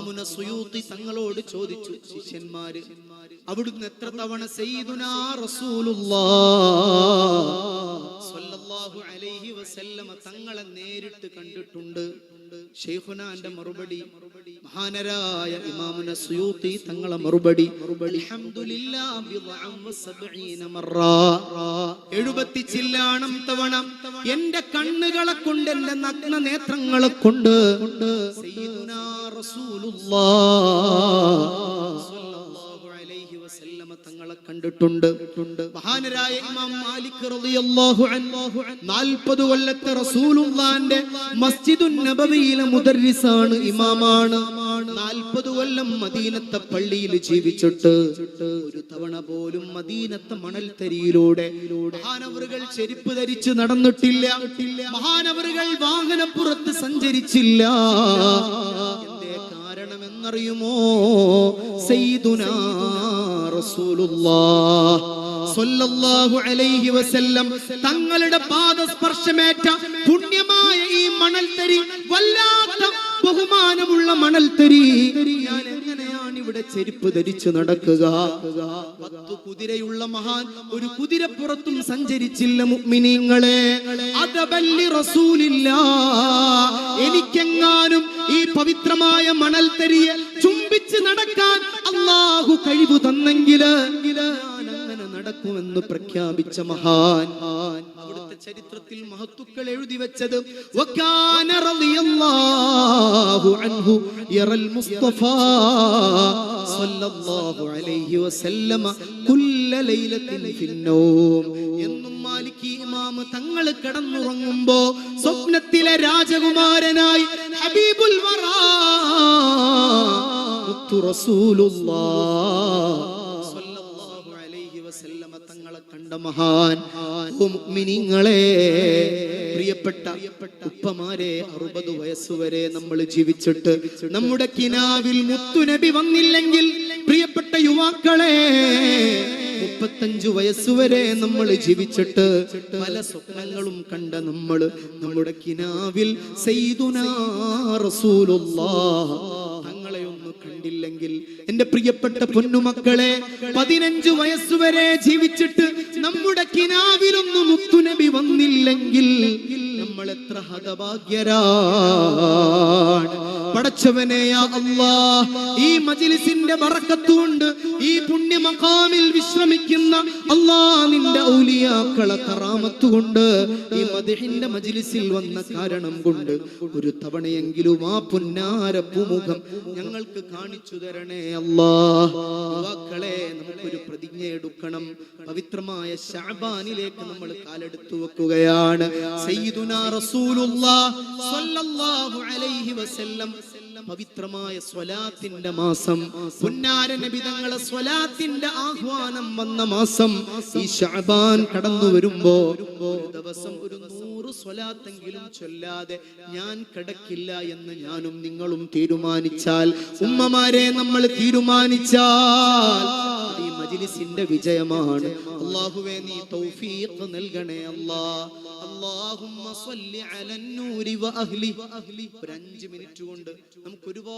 ഇമാമുന സുയൂത്തി തങ്ങളോട് ചോദിച്ചു ശിഷ്യന്മാര് അവിടുന്ന് എത്ര തവണ സയ്യിദുനാ റസൂലുള്ളാഹ് അലൈഹി വസല്ലമ തങ്ങളെ നേരിട്ട് കണ്ടിട്ടുണ്ട്. ഷെയ്ഖുനാന്റെ മറുപടി മഹാനരായ ഇമാമുന സുയൂത്തി തങ്ങളെ മറുപടി എഴുപത്തി ചില്ലാണം തവണ എന്റെ കണ്ണുകളെ കൊണ്ട് എന്റെ നഗ്ന നേത്രങ്ങളെ കൊണ്ട് തങ്ങളെ കണ്ടിട്ടുണ്ട്. മഹാനരായ ഇമാം മാലിക് റളിയല്ലാഹു അൻഹു 40 കൊല്ലത്തെ റസൂലുള്ളാന്റെ മസ്ജിദുൻ നബവിയിലെ മുദർരിസാണ് ഇമാമാണ്. 40 കൊല്ലം മദീനത്തെ പള്ളിയിൽ ജീവിച്ചിട്ട് ഒരു തവണ പോലും മദീനത്തെ മണൽത്തരിയിലൂടെ മഹാനവറുകൾ ചെരുപ്പ് ധരിച്ച് നടന്നിട്ടില്ല. മഹാനവറുകൾ വാഹനപ്പുറത്ത് സഞ്ചരിച്ചില്ല. എന്തേ കാരണമെന്നറിയുമോ? സ്വല്ലല്ലാഹു അലൈഹി വസല്ലം തങ്ങളുടെ പാദസ്പർശമേറ്റ പുണ്യമായ ഈ മണൽത്തരി വല്ലാത്ത ബഹുമാനമുള്ള മണൽത്തരി ഞാൻ എങ്ങനെയാണ് ഇവിടെ ചെരുപ്പ് ധരിച്ചു നടക്കുക? പത്തു കുതിരയുള്ള മഹാൻ ഒരു കുതിരപ്പുറത്തും സഞ്ചരിച്ചില്ല മുഅ്മിനീങ്ങളെ അതബല്ലി റസൂലില്ല. എനിക്കെങ്ങാനും ഈ പവിത്രമായ മണൽത്തരിയെ ചുംബിച്ച് നടക്കാൻ അള്ളാഹു കഴിവ് തന്നെങ്കിൽ ഞാൻ അങ്ങനെ നടക്കുമെന്ന് പ്രഖ്യാപിച്ച മഹാൻ. ചരിത്രത്തിൽ മഹത്തുക്കൾ എഴുതി വെച്ചത് എന്നും മാലിക്കി ഇമാം തങ്ങൾ കിടന്നുറങ്ങുമ്പോ സ്വപ്നത്തിലെ രാജകുമാരനായി ഹബീബുൽ മുത്തു റസൂലുള്ളാഹ് കണ്ട മഹാൻ ഓ മുഅ്മിനീങ്ങളെ പ്രിയപ്പെട്ട ഉപ്പമാരെ അറുപത് വയസ്സുവരെ നമ്മൾ ജീവിച്ചിട്ട് നമ്മുടെ കിനാവിൽ മുത്തുനബി വന്നില്ലെങ്കിൽ പ്രിയപ്പെട്ട യുവാക്കളെ മുപ്പത്തഞ്ചു വയസ്സുവരെ നമ്മൾ ജീവിച്ചിട്ട് പല സ്വപ്നങ്ങളും കണ്ട നമ്മൾ നമ്മുടെ കിനാവിൽ സയ്യിദുനാ റസൂലുള്ളാഹ് കണ്ടില്ലെങ്കിൽ എന്റെ പ്രിയപ്പെട്ട പൊന്നുമക്കളെ പതിനഞ്ചു വയസ്സുവരെ ജീവിച്ചിട്ട് നമ്മുടെ കിനാവിലൊന്നും മുത്തുനബി വന്നില്ലെങ്കിൽ നമ്മൾ എത്ര ഹതഭാഗ്യരാണ്. പടച്ചവനെ യാ അല്ലാ. ഈ മജിലിസിന്റെ ബറക്കത്തുകൊണ്ട് ഈ പുണ്യമഖാമിൽ വിശ്രമിക്കുന്ന അള്ളാ നിന്റെ ഔലിയാക്കളെ കറാമത്തുകൊണ്ട് ഈ മദിഹിന്റെ മജിലിസിൽ വന്ന കാരണം കൊണ്ട് ഒരു തവണയെങ്കിലും ആ പുന്നാര പുമുഖം ഞങ്ങൾക്ക് കാണിച്ചു തരണേ അള്ളാ യുവാക്കളെ നമുക്കൊരു പ്രതിജ്ഞ എടുക്കണം. പവിത്രമായ ഷാബാനിലേക്ക് നമ്മൾ കാലെടുത്തു വെക്കുകയാണ്. പവിത്രമായ സ്വലാത്തിന്റെ മാസം. പുന്നാര നബിതങ്ങളെ സ്വലാത്തിന്റെ ആഹ്വാനം വന്ന മാസം. ഈ ഷാബാൻ കടന്നു വരുമ്പോ ദിവസം ഒരു നൂറ് സ്വലാത്തെങ്കിലും ചൊല്ലാതെ ഞാൻ കിടക്കില്ല എന്ന് ഞാനും നിങ്ങളും തീരുമാനിച്ചാൽ ഉമ്മമാരെ നമ്മൾ തീരുമാനിച്ചാൽ മജിലിസിന്റെ വിജയമാണ്. അള്ളാഹുവേ നീ തൗഫീഖ് നൽകണേ അല്ലാ. അല്ലാഹുമ്മ സല്ലി അലന്നൂരി വഅഹ്ലി ഒരു അഞ്ച് മിനിറ്റ് കൊണ്ട് നമുക്ക് ഒരുപാട്